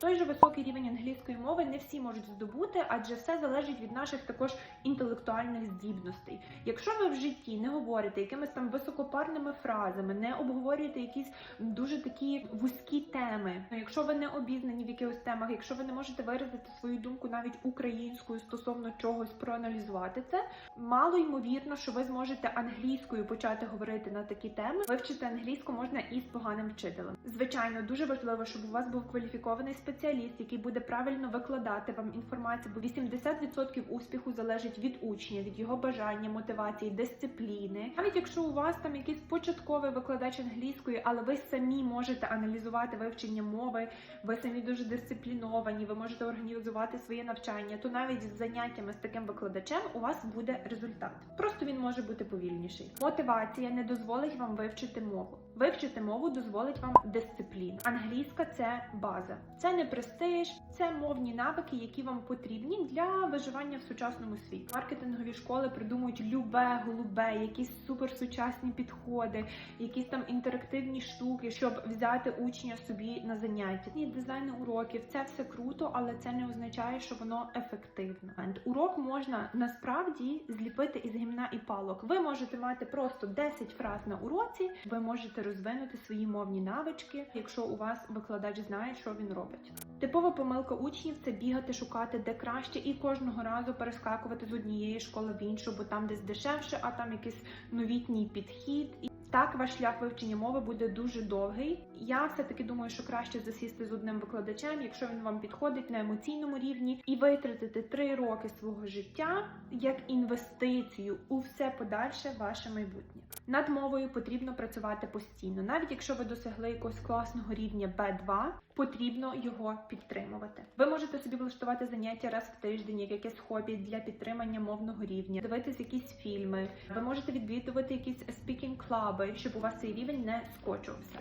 Той же високий рівень англійської мови не всі можуть здобути, адже все залежить від наших також інтелектуальних здібностей. Якщо ви в житті не говорите якимись там високопарними фразами, не обговорюєте якісь дуже такі вузькі теми, якщо ви не обізнані в якихось темах, якщо ви не можете виразити свою думку навіть українською стосовно чогось проаналізувати це, мало ймовірно, що ви зможете англійською почати говорити на такі теми. Вивчити англійську можна і з поганим вчителем. Звичайно, дуже важливо, щоб у вас був кваліфікований спеціаліст, який буде правильно викладати вам інформацію, бо 80% успіху залежить від учня, від його бажання, мотивації, дисципліни. Навіть якщо у вас там якийсь початковий викладач англійської, але ви самі можете аналізувати вивчення мови, ви самі дуже дисципліновані, ви можете організувати своє навчання, то навіть з заняттями з таким викладачем у вас буде результат. Просто він може бути повільніший. Мотивація не дозволить вам вивчити мову. Вивчити мову дозволить вам дисципліна. Англійська це база, це не престиж, це мовні навики, які вам потрібні для виживання в сучасному світі. Маркетингові школи придумують любе, голубе, якісь суперсучасні підходи, якісь там інтерактивні штуки, щоб взяти учня собі на заняття. І дизайн уроків це все круто, але це не означає, що воно ефективно. Урок можна насправді зліпити із гімна і палок. Ви можете мати просто 10 фраз на уроці. Ви можете розвинути свої мовні навички, якщо у вас викладач знає, що він робить. Типова помилка учнів це бігати, шукати де краще, і кожного разу перескакувати з однієї школи в іншу, бо там десь дешевше, а там якийсь новітній підхід. І так ваш шлях вивчення мови буде дуже довгий. Я все таки думаю, що краще засісти з одним викладачем, якщо він вам підходить на емоційному рівні, і витратити три роки свого життя як інвестицію у все подальше ваше майбутнє. Над мовою потрібно працювати постійно, навіть якщо ви досягли якогось класного рівня B2, потрібно його підтримувати. Ви можете собі влаштувати заняття раз в тиждень, як якесь хобі для підтримання мовного рівня, дивитись якісь фільми. Ви можете відвідувати якісь спікінг клаби, щоб у вас цей рівень не скочувався.